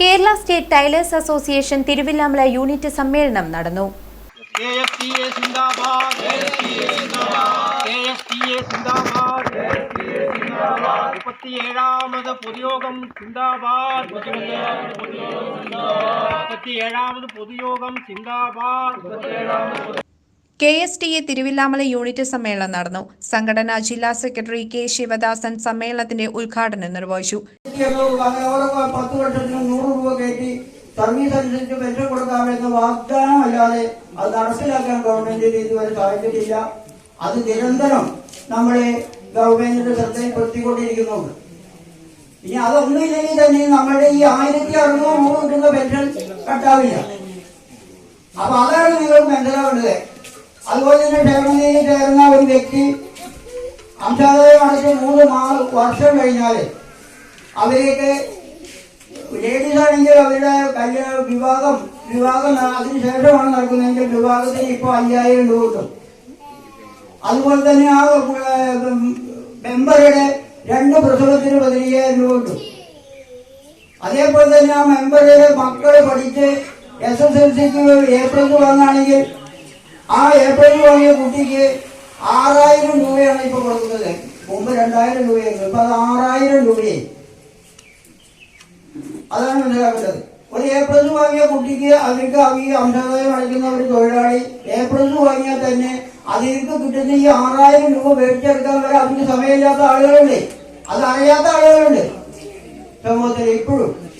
Kerala state tailors association Thiruvillamala unit സമ്മേളനം നടന്നു. പൊതുയോഗം സിന്ദാബാദ്. മുപ്പത്തിയേഴാമത് പൊതുയോഗം സിന്ദാബാദ്. K S T A Thiruvillamala unit സമ്മേളനം നടന്നു. സംഘടന ജില്ലാ സെക്രട്ടറി കെ ശിവദാസൻ സമ്മേളനത്തിന്റെ ഉദ്ഘാടനം നിർവഹിച്ചു. പത്ത് വർഷത്തിന് നൂറ് രൂപ കയറ്റി സർവീസ് അനുസരിച്ച് പെൻഷൻ കൊടുക്കാമെന്ന വാഗ്ദാനം അല്ലാതെ അത് നടപ്പിലാക്കാൻ ഗവൺമെന്റിന് ഇതുവരെ സാധിച്ചിട്ടില്ല. അത് നിരന്തരം നമ്മളെ ഗവൺമെന്റിന്റെ ശ്രദ്ധയിൽപ്പെടുത്തിക്കൊണ്ടിരിക്കുന്നുണ്ട് ഇനി അതൊന്നുമില്ലെങ്കിൽ തന്നെ നമ്മുടെ ഈ ആയിരത്തി അറുന്നൂറ് രൂപ കിട്ടുന്ന പെൻഷൻ കട്ടാവില്ല. അപ്പൊ അതാണ് നിങ്ങൾ മനസ്സിലാവേണ്ടത് അതുപോലെ തന്നെ ഫാമിലിയിൽ ചേർന്ന ഒരു വ്യക്തി അംശാദായം അടച്ച് മൂന്ന് മാ വർഷം കഴിഞ്ഞാൽ അവരേക്ക് ലേഡീസ് ആണെങ്കിൽ അവരുടെ കല്യാണ വിവാഹം വിവാഹം അതിനുശേഷമാണ് നടക്കുന്നതെങ്കിൽ വിവാഹത്തിന് ഇപ്പൊ അയ്യായിരം രൂപ കിട്ടും. അതുപോലെ തന്നെ ആ മെമ്പറുടെ രണ്ട് പ്രസവത്തിന് പതിനയ്യായിരം രൂപ കിട്ടും. അതേപോലെ തന്നെ ആ മെമ്പറുടെ മക്കളെ പഠിച്ച് എസ് എസ് എൽ സിക്ക് പ്ലസ് വാങ്ങുകയാണെങ്കിൽ ആ എയർപോർട്ടിൽ വാങ്ങിയ കുട്ടിക്ക് ആറായിരം രൂപയാണ് ഇപ്പൊ കൊടുക്കുന്നത്. മുമ്പ് രണ്ടായിരം രൂപയായിരുന്നു ഇപ്പൊ അത് ആറായിരം രൂപയായി. അതാണ് മനസ്സിലാക്കേണ്ടത്. ഒരു എ പ്ലസ് വാങ്ങിയ കുട്ടിക്ക് അവർക്ക് ഈ അംശാദായം അടിക്കുന്ന ഒരു തൊഴിലാളി എ പ്ലസ് വാങ്ങിയാൽ തന്നെ അതിലേക്ക് കിട്ടുന്ന ഈ ആറായിരം രൂപ മേടിച്ചെടുക്കാൻ വരെ അതിന് സമയമില്ലാത്ത ആളുകളുണ്ട്. അത് അറിയാത്ത ആളുകളുണ്ട്. സമൂഹത്തിൽ ഇപ്പോഴും.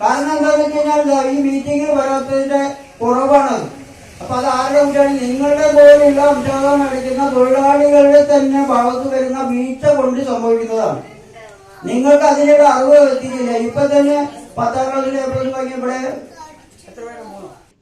കാരണം എന്താണെന്ന് വെച്ച് കഴിഞ്ഞാൽ ഈ മീറ്റിംഗിൽ വരാത്തതിന്റെ കുറവാണത്. അപ്പൊ അത് ആരുടെ കുറ്റമാണ് നിങ്ങളുടെ പോലുള്ള അംശാദായം അടിക്കുന്ന തൊഴിലാളികളുടെ തന്നെ ഭാഗത്ത് വരുന്ന വീഴ്ച കൊണ്ട് സംഭവിക്കുന്നതാണ്. നിങ്ങൾക്ക് അതിനുള്ള അറിവ് എത്തിക്കില്ല ഇപ്പൊ തന്നെ പത്താം ക്ലാസ്സിലെ കഴിഞ്ഞവിടെ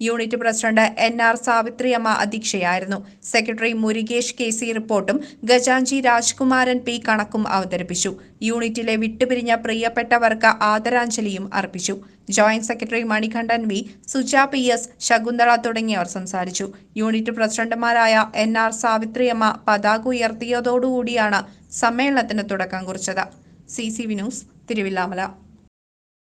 യൂണിറ്റ് പ്രസിഡന്റ് എൻ ആർ സാവിത്രിയമ്മ അധ്യക്ഷയായിരുന്നു. സെക്രട്ടറി മുരുകേഷ് കെ സി റിപ്പോർട്ടും ഗജാഞ്ചി രാജ്കുമാരൻ പി കണക്കും അവതരിപ്പിച്ചു. യൂണിറ്റിലെ വിട്ടുപിരിഞ്ഞ പ്രിയപ്പെട്ടവർക്ക് ആദരാഞ്ജലിയും അർപ്പിച്ചു. Joint secretary Manikandan V. Suja P. S. Shakuntala തുടങ്ങിയവർ സംസാരിച്ചു. യൂണിറ്റ് പ്രസിഡന്റുമാരായ എൻ ആർ സാവിത്രിയമ്മ പതാക ഉയർത്തിയതോടുകൂടിയാണ് സമ്മേളനത്തിന് തുടക്കം കുറിച്ചത്. C C V news Thiruvillamala.